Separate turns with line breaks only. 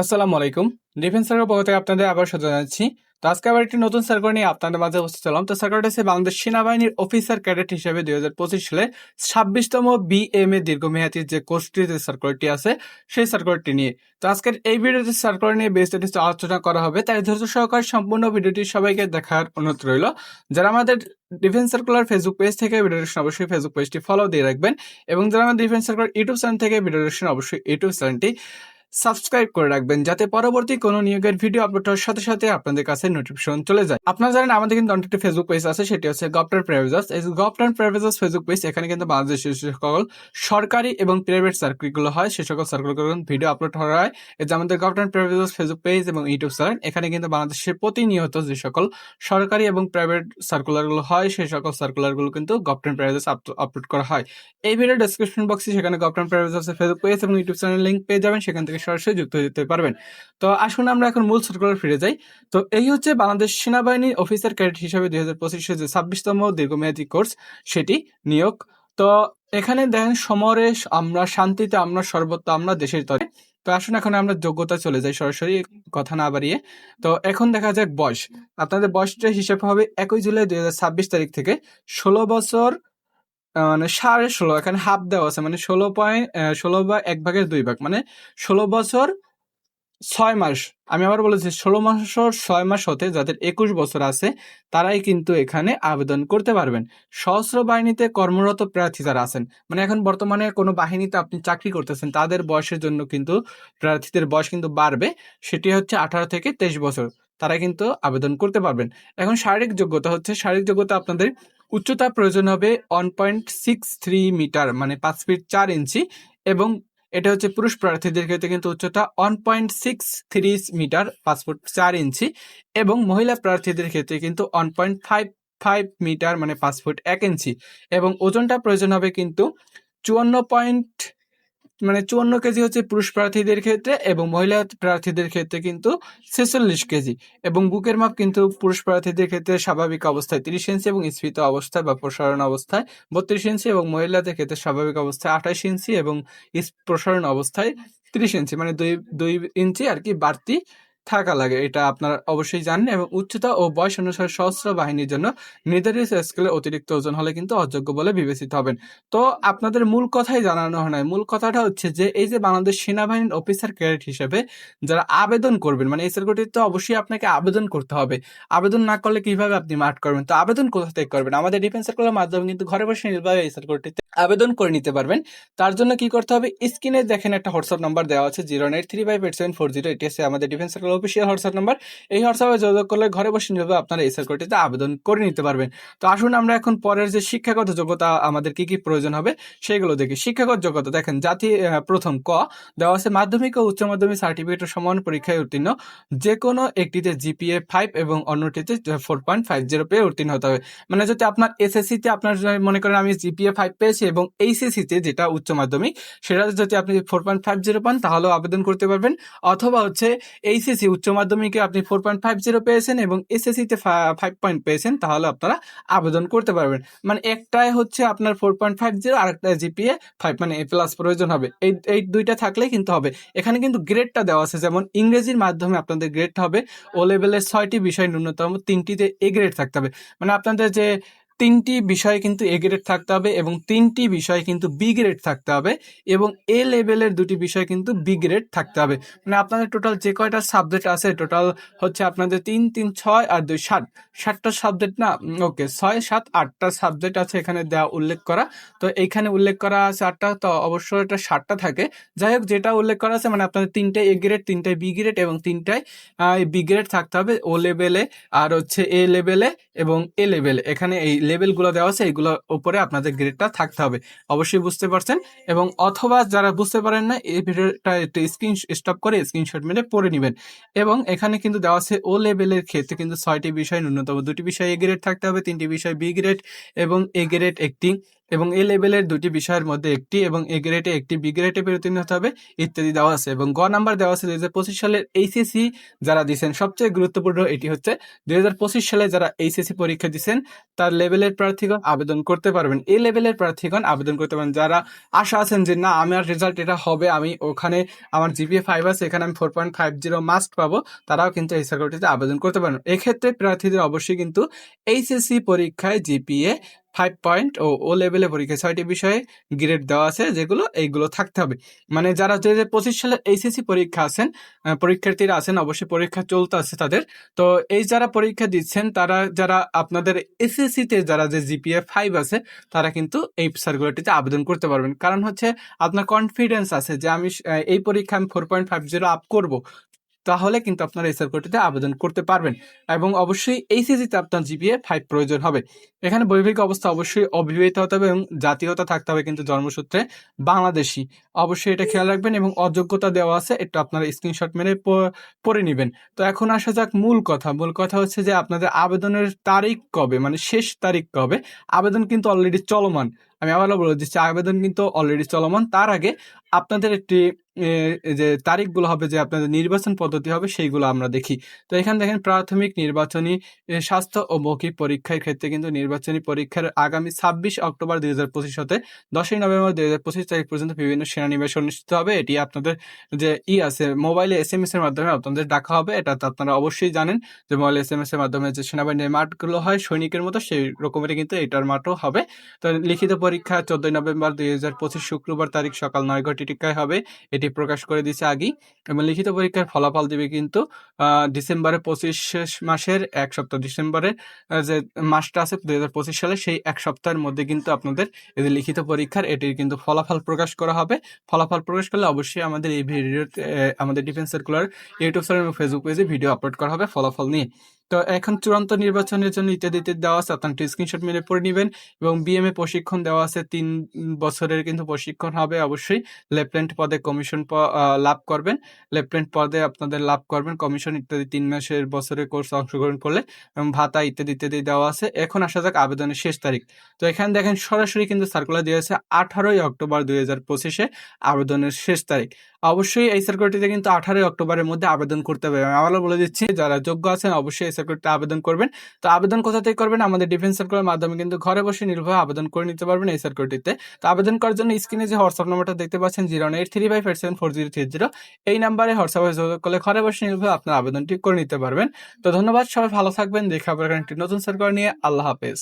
আসসালামু আলাইকুম। Defence circle পক্ষ থেকে আপনাদের আবার সাথে জানাচ্ছি। তো আজকে আবার একটি নতুন সার্কেল নিয়ে আপনাদের মাঝে উপস্থিত হলাম। তো সার্কেলটা হচ্ছে বাংলাদেশ সেনাবাহিনীর অফিসার ক্যাডেট হিসেবে দুই হাজার পঁচিশ সালে ছাব্বিশতম বিএম এ দীর্ঘমেয়াদী যে কোর্সটি যে সার্কুলারটি আছে, সেই সার্কুলারটি নিয়ে। তো আজকের এই ভিডিওতে সার্কুলার নিয়ে কিছু আলোচনা করা হবে। তাই ধৈর্য সহকারে সম্পূর্ণ ভিডিওটি সবাইকে দেখার অনুরোধ রইল। যারা আমাদের ডিফেন্স সার্কুলার ফেসবুক পেজ থেকে ভিডিও দেখছেন, অবশ্যই ফেসবুক পেজটি ফলো দিয়ে রাখবেন। এবং যারা আমাদের ডিফেন্স সার্কুলার ইউটিউব চ্যানেল থেকে ভিডিও দেখছেন, অবশ্যই ইউটিউব চ্যানেলটি সাবস্ক্রাইব করে রাখবেন যাতে পরবর্তী কোনো নিয়োগের ভিডিও আপলোড হওয়ার সাথে সাথে আপনাদের কাছে নোটিফিকেশন চলে যায়। আপনারা জানেন আমাদের কিন্তু একটি ফেসবুক পেজ আছে, সেটি হচ্ছে গভর্নমেন্ট প্রাইভেজাস এই গভর্নমেন্ট প্রাইভেজাস ফেসবুক পেজ এখানে কিন্তু বাংলাদেশের সকল সরকারি এবং প্রাইভেট সার্কুলগুলো হয়, সে সকল সার্কুলগুলো ভিডিও আপলোড করা হয়। যে আমাদের government private jobs Facebook page এবং ইউটিউব চ্যানেল এখানে কিন্তু বাংলাদেশের প্রতিনিয়ত যে সকল সরকারি এবং প্রাইভেট সার্কুলারগুলো হয় সেই সকল সার্কুলারগুলো কিন্তু গভর্নমেন্ট প্রাইভেজাস আপলোড করা হয়। এই ভিডিও ডেসক্রিপশন বক্সে সেখানে গভর্নমেন্ট প্রাইভেজাসের ফেসবুক পেজ এবং ইউটিউব চ্যানেল লিঙ্ক পেয়ে যাবেন, সেখান থেকে সরাসরি যুক্ত যেতে পারবেন। তো আসুন আমরা এখন মূল সার্কুলার ফিরে যাই। তো এই হচ্ছে বাংলাদেশ সেনাবাহিনী অফিসার ক্যাডেট হিসাবে দুই হাজার পঁচিশে যে ছাব্বিশতম দীর্ঘমেয়াদী কোর্স সেটি নিয়োগ। তো এখানে দেখেন সমরে আমরা শান্তিতে, আমরা সর্বত্র, আমরা দেশের তরে তো আসুন এখন আমরা যোগ্যতা চলে যাই সরাসরি, কথা না বাড়িয়ে। তো এখন দেখা যাক বয়স। আপনাদের বয়সটা হিসেব হবে একই জুলাই দুই তারিখ থেকে। ষোলো বছর মানে সাড়ে ষোলো, এখানে হাফ দেওয়া আছে মানে ষোলো পয়েন্ট ষোলো বা এক ভাগের দুই ভাগ মানে ষোলো বছর ছয় মাস, আমি আবার বলেছি ষোলো মাস ছয় মাস হতে যাদের একুশ বছর আছে, তারাই কিন্তু এখানে আবেদন করতে পারবেন। সশস্ত্র বাহিনীতে কর্মরত প্রার্থী যারা আছেন মানে এখন বর্তমানে কোনো বাহিনীতে আপনি চাকরি করতেছেন, তাদের বয়সের জন্য কিন্তু প্রার্থীদের বয়স কিন্তু বাড়বে, সেটি হচ্ছে আঠারো থেকে তেইশ বছর তারা কিন্তু আবেদন করতে পারবেন। এখন শারীরিক যোগ্যতা হচ্ছে, শারীরিক যোগ্যতা আপনাদের উচ্চতা প্রয়োজন হবে one point six three metre মানে পাঁচ ফিট চার ইঞ্চি, এবং এটা হচ্ছে পুরুষ প্রার্থীদের ক্ষেত্রে কিন্তু উচ্চতা one point six three metre পাঁচ ফুট চার ইঞ্চি, এবং মহিলা প্রার্থীদের ক্ষেত্রে কিন্তু one point five five metre মানে পাঁচ ফুট এক ইঞ্চি, এবং ওজনটা প্রয়োজন হবে কিন্তু চুয়ান্ন পয়েন্ট মানে চুয়ান্ন কেজি হচ্ছে পুরুষ প্রার্থীদের ক্ষেত্রে এবং মহিলা প্রার্থীদের ক্ষেত্রে কিন্তু ছেচল্লিশ কেজি এবং বুকের মাপ কিন্তু পুরুষ প্রার্থীদের ক্ষেত্রে স্বাভাবিক অবস্থায় তিরিশ ইঞ্চি এবং স্ফীত অবস্থায় বা প্রসারণ অবস্থায় বত্রিশ ইঞ্চি এবং মহিলাদের ক্ষেত্রে স্বাভাবিক অবস্থায় আঠাশ ইঞ্চি এবং প্রসারণ অবস্থায় তিরিশ ইঞ্চি মানে দুই দুই ইঞ্চি আর কি বাড়তি থাকা লাগে, এটা আপনারা অবশ্যই জানেন এবং উচ্চতা ও বয়স অনুসারে সশস্ত্র বাহিনীর জন্য নির্ধারিত স্কেলে অতিরিক্ত ওজন হলে কিন্তু অযোগ্য বলে বিবেচিত হবেন। তো আপনাদের মূল কথাই জানানো হয় মূল কথাটা হচ্ছে যে, এই যে বাংলাদেশ সেনাবাহিনীর অফিসার ক্যাডেট হিসেবে যারা আবেদন করবেন মানে সার্কুলটিতে তো অবশ্যই আপনাকে আবেদন করতে হবে। আবেদন না করলে কীভাবে আপনি মাঠ করবেন? তো আবেদন কোথা থেকে করবেন? আমাদের ডিফেন্স সার্কুলের মাধ্যমে কিন্তু ঘরে বসে নির্বাহে এই সার্কুলটিতে আবেদন করে নিতে পারবেন। তার জন্য কি করতে হবে? স্ক্রিনে দেখেন একটা হোয়াটসঅ্যাপ নাম্বার দেওয়া আছে zero nine three five eight seven four zero এটি আছে আমাদের defence circle official WhatsApp number. এই হোয়াটসঅ্যাপে যোগাযোগ করলে ঘরে বসে নির্বাহে আপনারা এই সার্কুলটিতে আবেদন করে নিতে পারবেন। তো আসুন আমরা এখন পরের যে শিক্ষাগত যোগ্যতা আমাদের কি কি প্রয়োজন হবে, সেগুলো দেখি। শিক্ষাগত যোগ্যতা দেখেন, জাতি প্রথম ক, দেওয়া আছে মাধ্যমিক ও উচ্চ মাধ্যমিক সার্টিফিকেট সমান পরীক্ষায় উত্তীর্ণ। যে কোনো একটিতে জিপিএ ফাইভ এবং অন্যটিতে ফোর পয়েন্ট ফাইভ জিরো পেয়ে উত্তীর্ণ হতে হবে। মানে যদি আপনার এসএসসিতে আপনার মনে করেন আমি জিপিএ ফাইভ পেয়েছি এবং এইচএসসিতে যেটা উচ্চ মাধ্যমিক, সেটা যদি আপনি ফোর পয়েন্ট ফাইভ জিরো পান, তাহলেও আবেদন করতে পারবেন। অথবা হচ্ছে এইচএসসি উচ্চ মাধ্যমিকে আপনি ফোর পয়েন্ট ফাইভ জিরো পেয়েছেন এবং এসএসসিতে ফাইভ পয়েন্ট পেয়েছেন, তাহলে আপনারা আবেদন করতে পারবেন। মানে একটাই হচ্ছে আপনার ফোর পয়েন্ট ফাইভ জিরো আর একটা জিপিএ ফাইভ মানে এ প্লাস প্রয়োজন হবে। এই এই দুইটা থাকলেই কিন্তু হবে। এখানে কিন্তু গ্রেডটা দেওয়া আছে, যেমন ইংরেজির মাধ্যমে আপনাদের গ্রেড হবে। ও লেভেলের ছয়টি বিষয় ন্যূনতম তিনটিতে এ গ্রেড থাকতে হবে। মানে আপনাদের যে তিনটি বিষয়ে কিন্তু এ গ্রেড থাকতে হবে এবং তিনটি বিষয়ে কিন্তু বি গ্রেড থাকতে হবে এবং এ লেভেলের দুটি বিষয় কিন্তু বি গ্রেড থাকতে হবে। মানে আপনাদের টোটাল যে কয়টা সাবজেক্ট আছে টোটাল হচ্ছে আপনাদের তিন তিন, ছয় আর দুই, সাত। সাতটা সাবজেক্ট না? ওকে ছয়, সাত, আটটা সাবজেক্ট আছে এখানে দেওয়া উল্লেখ করা। তো এইখানে উল্লেখ করা আছে আটটা, তো অবশ্যই এটা সাতটা থাকে। যাই হোক, যেটা উল্লেখ করা আছে মানে আপনাদের তিনটায় এ গ্রেড তিনটায় বি গ্রেড এবং তিনটায় বি গ্রেড থাকতে হবে। ও লেভেলে আর হচ্ছে এ লেভেলে এবং এ। লেভেলে এখানে এই লেভেলগুলো দেওয়া আছে এগুলোর উপরে আপনাদের গ্রেডটা থাকতে হবে। অবশ্যই বুঝতে পারছেন? এবং অথবা যারা বুঝতে পারেন না, এই ভিডিওটা একটু স্ক্রিন স্টপ করে স্ক্রিনশট মেরে পড়ে নেবেন। এবং এখানে কিন্তু দেওয়া আছে ও লেভেলের ক্ষেত্রে কিন্তু ছয়টি বিষয়, ন্যূনতম দুটি বিষয় এ গ্রেড থাকতে হবে, তিনটি বিষয় বি গ্রেড এবং এ গ্রেড একটি এবং এ লেভেলের দুটি বিষয়ের মধ্যে একটি এবং এ গ্রেডে একটি বি গ্রেডে উত্তীর্ণ হতে হবে, ইত্যাদি দেওয়া আছে এবং গ নাম্বার দেওয়া আছে দুই পঁচিশ সালের এইচএসসি যারা দিচ্ছেন সবচেয়ে গুরুত্বপূর্ণ এটি হচ্ছে দুই হাজার পঁচিশ সালে যারা এইচএসসি পরীক্ষা দিচ্ছেন তার লেভেলের প্রার্থীগণ আবেদন করতে পারবেন। এই লেভেলের প্রার্থীগণ আবেদন করতে পারবেন। যারা আশা আছেন যে, না, আমার রেজাল্ট এটা হবে, আমি ওখানে আমার জিপিএ ফাইভ আছে, এখানে আমি four point five zero marks পাবো, তারাও কিন্তু এই সার্কুলারটিতে আবেদন করতে পারেন এক্ষেত্রে প্রার্থীদের অবশ্যই কিন্তু এইচএসসি পরীক্ষায় GPA five point O O লেভেলে পরীক্ষায় ছয়টি বিষয়ে গ্রেড দেওয়া আছে, যেগুলো এইগুলো থাকতে হবে। মানে যারা দুই হাজার পঁচিশ সালে এইচএসসি পরীক্ষা আছেন পরীক্ষার্থীরা আছেন, অবশ্যই পরীক্ষা চলতে আছে তাদের। তো এই যারা পরীক্ষা দিচ্ছেন, তারা যারা আপনাদের এসএসসি তে যারা যে জিপিএ ফাইভ আছে, তারা কিন্তু এই সার্কুলারটিতে আবেদন করতে পারবেন। কারণ হচ্ছে আপনার কনফিডেন্স আছে যে আমি এই পরীক্ষা আমি four point five zero up করব। তাহলে কিন্তু আপনারা এই সার্কুলারটিতে আবেদন করতে পারবেন এবং অবশ্যই এইচএসিতে আপনার জিপিএ ফাইভ প্রয়োজন হবে। এখানে বৈবাহিক অবস্থা অবশ্যই অবিবাহিত হতে হবে এবং জাতীয়তা থাকতে হবে কিন্তু জন্মসূত্রে বাংলাদেশি। অবশ্যই এটা খেয়াল রাখবেন এবং অযোগ্যতা দেওয়া আছে একটু আপনারা স্ক্রিনশট মেরে পড়ে নেবেন। তো এখন আসা যাক মূল কথা। মূল কথা হচ্ছে যে আপনাদের আবেদনের তারিখ কবে? মানে শেষ তারিখ কবে? আবেদন কিন্তু অলরেডি চলমান। আমি আবারও বলে দিচ্ছি, আবেদন কিন্তু অলরেডি চলমান। তার আগে আপনাদের একটি যে তারিখগুলো হবে, যে আপনাদের নির্বাচন পদ্ধতি হবে, সেইগুলো আমরা দেখি। তো এখানে দেখেন, প্রাথমিক নির্বাচনী স্বাস্থ্য ও মৌখিক পরীক্ষার ক্ষেত্রে কিন্তু নির্বাচনী পরীক্ষার আগামী ছাব্বিশ অক্টোবর দুই হাজার পঁচিশ হতে দশই নভেম্বর দুই হাজার পঁচিশ তারিখ পর্যন্ত বিভিন্ন সেনানিবাস অনুষ্ঠিত হবে। এটি আপনাদের যে ই আছে, মোবাইলে এস এম এস এর মাধ্যমে আপনাদের ডাকা হবে। এটা তো আপনারা অবশ্যই জানেন যে মোবাইল এস এম এস এর মাধ্যমে যে সেনাবাহিনীর মাঠগুলো হয়, সৈনিকের মতো সেই রকমেরই কিন্তু এটার মাঠও হবে। তো লিখিত পরীক্ষা চোদ্দই নভেম্বর দুই হাজার পঁচিশ শুক্রবার তারিখ সকাল নয় ঘটিকায় হবে। এটি প্রকাশ করে দিয়েছে আগেই এবং লিখিত পরীক্ষার ফলাফল দিবে কিন্তু ডিসেম্বরের পঁচিশ মাসের এক সপ্তাহ। ডিসেম্বরের যে মাসটা আছে দুই হাজার পঁচিশ সালে সেই এক সপ্তাহের মধ্যে কিন্তু আপনাদের এই লিখিত পরীক্ষার এটির কিন্তু ফলাফল প্রকাশ করা হবে। ফলাফল প্রকাশ করলে অবশ্যই আমাদের এই ভিডিওতে আমাদের ডিফেন্স সার্কুলার ইউটিউব চ্যানেল এবং ফেসবুক পেজে ভিডিও আপলোড করা হবে ফলাফল নিয়ে। তো এখন চূড়ান্ত নির্বাচনের জন্য ইত্যাদি ইত্যাদি দেওয়া আছে, আপনার স্ক্রিনশট মেরে পড়ে নেবেন এবং বিএমএ প্রশিক্ষণ দেওয়া আছে, তিন বছরের কিন্তু প্রশিক্ষণ হবে অবশ্যই। লেফটেন্যান্ট পদে কমিশন লাভ করবেন। লেফটেন্যান্ট পদে আপনাদের লাভ করবেন কমিশন ইত্যাদি তিন মাসের বছরের কোর্স অংশগ্রহণ করলে এবং ভাতা ইত্যাদি ইত্যাদি দেওয়া আছে। এখন আসা যাক আবেদনের শেষ তারিখ। তো এখানে দেখেন সরাসরি কিন্তু সার্কুলার দিয়ে আছে, আঠারোই অক্টোবর দুই হাজার পঁচিশে আবেদনের শেষ তারিখ। অবশ্যই এই সার্কুলারটিতে কিন্তু আঠারোই অক্টোবরের মধ্যে আবেদন করতে হবে। আমি আবারও বলে দিচ্ছি, যারা যোগ্য আছেন অবশ্যই সার্কুলারটি আবেদন করবেন। তো আবেদন কোথা থেকে করবেন? আমাদের ডিফেন্স সার্কুলার মাধ্যমে কিন্তু ঘরে বসে নির্ভয়ে আবেদন করে নিতে পারবেন এই সার্কুলারটিতে তো আবেদন করার জন্য স্ক্রিনে যে হোয়াটসঅ্যাপ নাম্বারটা দেখতে পাচ্ছেন zero eight three five eight seven four zero three zero এই নাম্বারে হোয়াটসঅ্যাপে যোগাযোগ করলে ঘরে বসে নির্ভয়ে আপনার আবেদনটি করে নিতে পারবেন। তো ধন্যবাদ, সবাই ভালো থাকবেন, দেখা হবে একটি নতুন সার্কুলার নিয়ে। আল্লাহ হাফেজ।